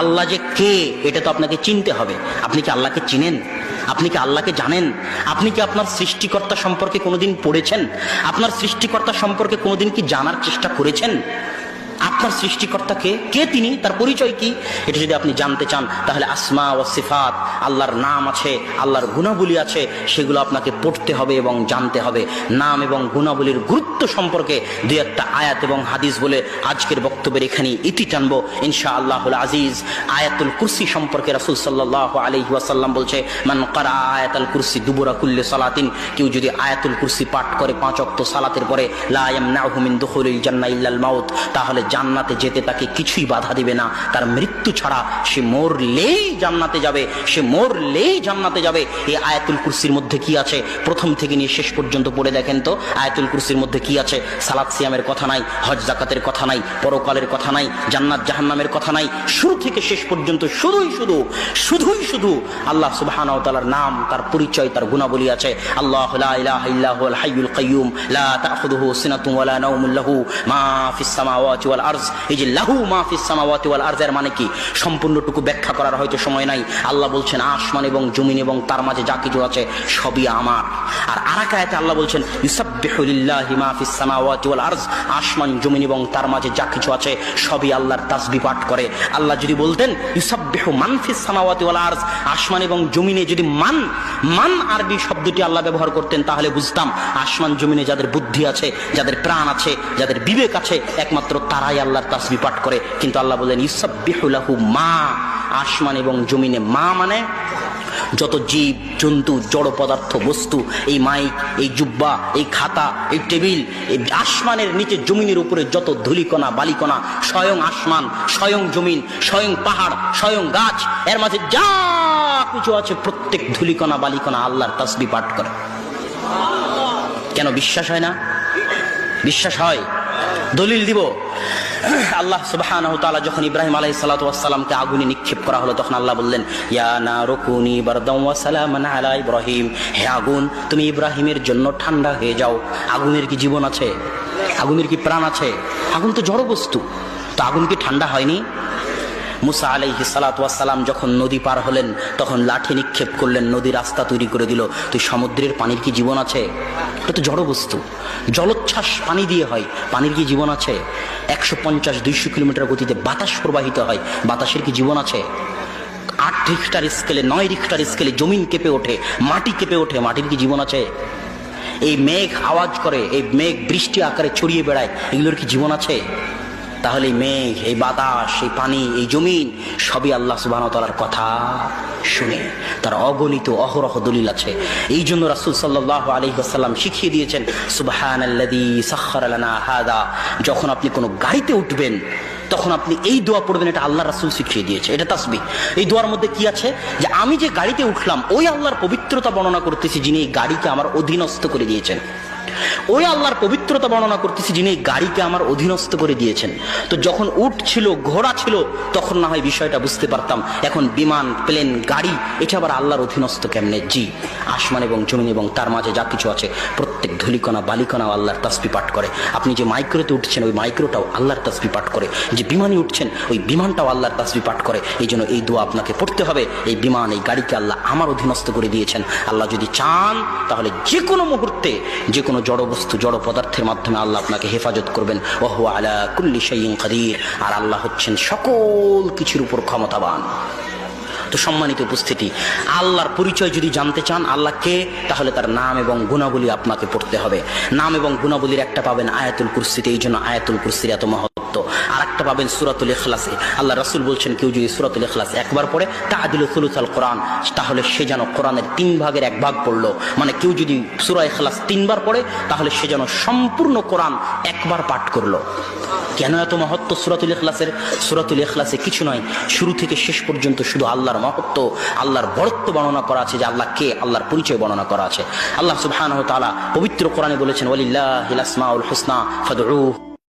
আল্লাহ যে কে, এটা তো আপনাকে চিনতে হবে। আপনি কি আল্লাহকে চিনেন? আপনি কি আল্লাহকে জানেন? আপনি কি আপনার সৃষ্টিকর্তা সম্পর্কে কোনোদিন পড়েছেন? আপনার সৃষ্টিকর্তা সম্পর্কে কোনোদিন কি জানার চেষ্টা করেছেন? আপনার সৃষ্টিকর্তাকে, কে কে তিনি, তার পরিচয় কি, এটা যদি আপনি জানতে চান, তাহলে আসমা ও সিফাত, আল্লাহর নাম আছে, আল্লাহর গুণাবলী আছে, সেগুলো আপনাকে পড়তে হবে এবং জানতে হবে। নাম এবং গুণাবলীর গুরুত্ব সম্পর্কে দুই একটা আয়াত এবং হাদিস বলে আজকের বক্তব্যের এখানে ইতি টানবো। ইনশা আল্লাহুল আজিজ, আয়াতুল কুরসি সম্পর্কে রাসুল সাল্লাহ আলহি ওয়াসাল্লাম বলছে, মান কারা আয়াতুল কুরসি দুবুরা কুল্লে সালাতিন কেউ যদি আয়াতুল কুরসি পাঠ করে পাঁচ অক্ত সালাতের পরে, লা ইয়ামনাহু মিন দুখুলিল জান্নাহ ইল্লাল মাউত তাহলে জান্নাতে যেতে তাকে কিছুই বাধা দিবে না। তার মৃত্যু ছাড়া সে মরলেই জান্নাতে যাবে, সে মরলেই জান্নাতে যাবে। এই আয়াতুল কুরসির মধ্যে কি আছে? প্রথম থেকে নিয়ে শেষ পর্যন্ত পড়ে দেখেন তো। আয়াতুল কুরসির মধ্যে কি আছে? সালাত সিয়ামের কথা নাই, হজ জাকাতের কথা নাই, পরকালের কথা নাই, জান্নাত জাহান্নামের কথা নাই। শুরু থেকে শেষ পর্যন্ত শুধুই শুধু শুধুই শুধু আল্লাহ সুবহানাহু ওয়া তাআলার নাম, তার পরিচয়, তার গুণাবলী আছে। আল্লাহ হাইয়ুল কাইয়্যুম, লা তাখুযুহু সিনাতুন ওয়া লা নাওমুন লাহু, মা ফিস সামাওয়াতি ওয়াল আরজ। এই যে লাহু সামাওয়াতি ওয়াল আরজের মানে কি? সম্পূর্ণটুকু ব্যাখ্যা করার হয়তো সময় নাই। আল্লাহ বলছেন, আসমান এবং জমিন এবং তার মাঝে যা কিছু আছে সবই আমার। আর আরাকায়াতে আল্লাহ বলছেন সামাওয়াতি ওয়াল আরজ। আসমান, জমিন এবং তার মাঝে যা কিছু আছে সবই আল্লাহর তাসবিহ পাঠ করে। আল্লাহ যদি বলতেন, ইউসাব্বিহু মান ফিস সামাওয়াতি ওয়াল আরজ। আসমান এবং জমিনে যদি মান মান আরবি শব্দটি আল্লাহ ব্যবহার করতেন, তাহলে বুঝতাম, আসমান, জমিনে যাদের বুদ্ধি আছে, যাদের প্রাণ আছে, যাদের বিবেক আছে, একমাত্র তারাই আল্লাহর তাসবি পাঠ করে, কিন্তু আল্লাহ বলেন ইসাব্বিহুলাহু মা আসমান এবং জমিনে মা মানে যত জীব, জন্তু, জড় পদার্থ, বস্তু, এই মাইক, এই জুব্বা, এই খাতা, এই টেবিল, এই আসমানের নিচে জমিনের উপরে যত ধুলিকণা, বালিকণা, স্বয়ং আসমান, স্বয়ং জমিন, স্বয়ং পাহাড়, স্বয়ং গাছ, এর মাঝে যা কিছু আছে, প্রত্যেক ধুলিকণা, বালিকণা আল্লাহর তাসবি পাঠ করে। কেন বিশ্বাস হয় না? বিশ্বাস হয় দলিল দিব। আল্লাহ তাআলা যখন ইব্রাহিম আলাইহিস সালাতু ওয়াসসালামকে আগুনে নিক্ষেপ করা হলো, তখন আল্লাহ বললেন, ইয়া আলা ইব্রাহিম। হে আগুন, তুমি ইব্রাহিমের জন্য ঠান্ডা হয়ে যাও। আগুনের কি জীবন আছে? আগুনের কি প্রাণ আছে? আগুন তো জড় বস্তু তো আগুন কি ঠান্ডা হয়নি? মুসা আলাইহি সালাম যখন নদী পার হলেন, তখন লাঠি নিক্ষেপ করলেন, নদী রাস্তা তৈরি করে দিল। তুই সমুদ্রের পানির কি জীবন আছে? এটা তো জড় বস্তু। জলোচ্ছ্বাস পানি দিয়ে হয়, পানির কি জীবন আছে? একশো পঞ্চাশ, দুইশো কিলোমিটার গতিতে বাতাস প্রবাহিত হয়, বাতাসের কি জীবন আছে? আট রিক্টার স্কেলে, নয় রিক্টার স্কেলে জমিন কেঁপে ওঠে, মাটি কেঁপে ওঠে, মাটির কি জীবন আছে? এই মেঘ আওয়াজ করে, এই মেঘ বৃষ্টি আকারে ছড়িয়ে বেড়ায়, এগুলোর কি জীবন আছে? তাহলে মেঘ, এই বাতাস, এই পানি, এই জমিন, সবই আল্লাহ সুবাহ তালার কথা। শুনে তার অগণিত অহরহ দলিল আছে। এই জন্য রাসুল সাল্লাহ আলী আসাল্লাম শিখিয়ে দিয়েছেন সুবাহান যখন আপনি কোনো গাড়িতে উঠবেন, তখন আপনি এই দোয়া পড়বেন, এটা আল্লাহ রাসুল শিখিয়ে দিয়েছে। এটা তাসবি এই দোয়ার মধ্যে কি আছে? যে আমি যে গাড়িতে উঠলাম, ওই আল্লাহর পবিত্রতা বর্ণনা করতেছি, যিনি এই গাড়িকে আমার অধীনস্থ করে দিয়েছেন। ওই আল্লাহর পবিত্রতা বর্ণনা করতেছি যিনি গাড়িকে আমার অধীনস্থ করে দিয়েছেন। তো যখন উট ছিল ঘোড়া ছিল, তখন না হয় বিষয়টা বুঝতে পারতাম, এখন বিমান, প্লেন, গাড়ি, এটা আবার আল্লাহর অধীনস্থ কেমনে? জি, আসমান এবং জমিন এবং তার মাঝে যা কিছু আছে, প্রত্যেক ধুলিকণা, বালিকণাও আল্লাহর তাসবি পাঠ করে। আপনি যে মাইক্রোতে উঠছেন, ওই মাইক্রোটাও আল্লাহর তাসবি পাঠ করে। যে বিমানে উঠছেন, ওই বিমানটাও আল্লাহর তাসবি পাঠ করে। এই জন্য এই দোয়া আপনাকে পড়তে হবে, এই বিমান, এই গাড়িকে আল্লাহ আমার অধীনস্থ করে দিয়েছেন। আল্লাহ যদি চান, তাহলে যে কোনো মুহূর্তে যে কোনো জড় বস্তু জড় পদার্থের মাধ্যমে আল্লাহ আপনাকে হেফাজত করবেন। ওহু আলা কুল্লি শাইইন কাদির। আর আল্লাহ হচ্ছেন সকল কিছুর উপর ক্ষমতাবান। তো সম্মানিত উপস্থিতি, আল্লাহর পরিচয় যদি জানতে চান আল্লাহ কে তাহলে তার নাম এবং গুণাবলী আপনাকে পড়তে হবে। নাম এবং গুণাবলীর একটা পাবেন আয়াতুল কুরসিতে। এই জন্য আয়াতুল কুরসির এত মহত্ব আর একটা পাবেন সুরাতুল ইখলাসে। আল্লাহ রাসুল বলছেন, কেউ যদি সুরাতুল ইখলাস একবার পড়ে তা আদিল সুলুসাল কোরআন, তাহলে সে যেন কোরআনের তিন ভাগের এক ভাগ পড়ল। মানে কেউ যদি সুরা ইখলাস তিনবার পড়ে, তাহলে সে যেন সম্পূর্ণ কোরআন একবার পাঠ করল। কেন এত মহত্ব সুরাতুল ইখলাসের? সুরাতুল ইখলাসে কিছু নয়। শুরু থেকে শেষ পর্যন্ত শুধু আল্লাহর মহত্ব, আল্লাহর বরত্ব বর্ণনা করা আছে যে আল্লাহ কে? আল্লাহর পরিচয় বর্ণনা করা আছে। আল্লাহ সুবহানাহু তাআলা পবিত্র কোরআনে বলেছেন, ওয়ালিল্লাহিল আসমাউল হুসনা, ফাদউহু।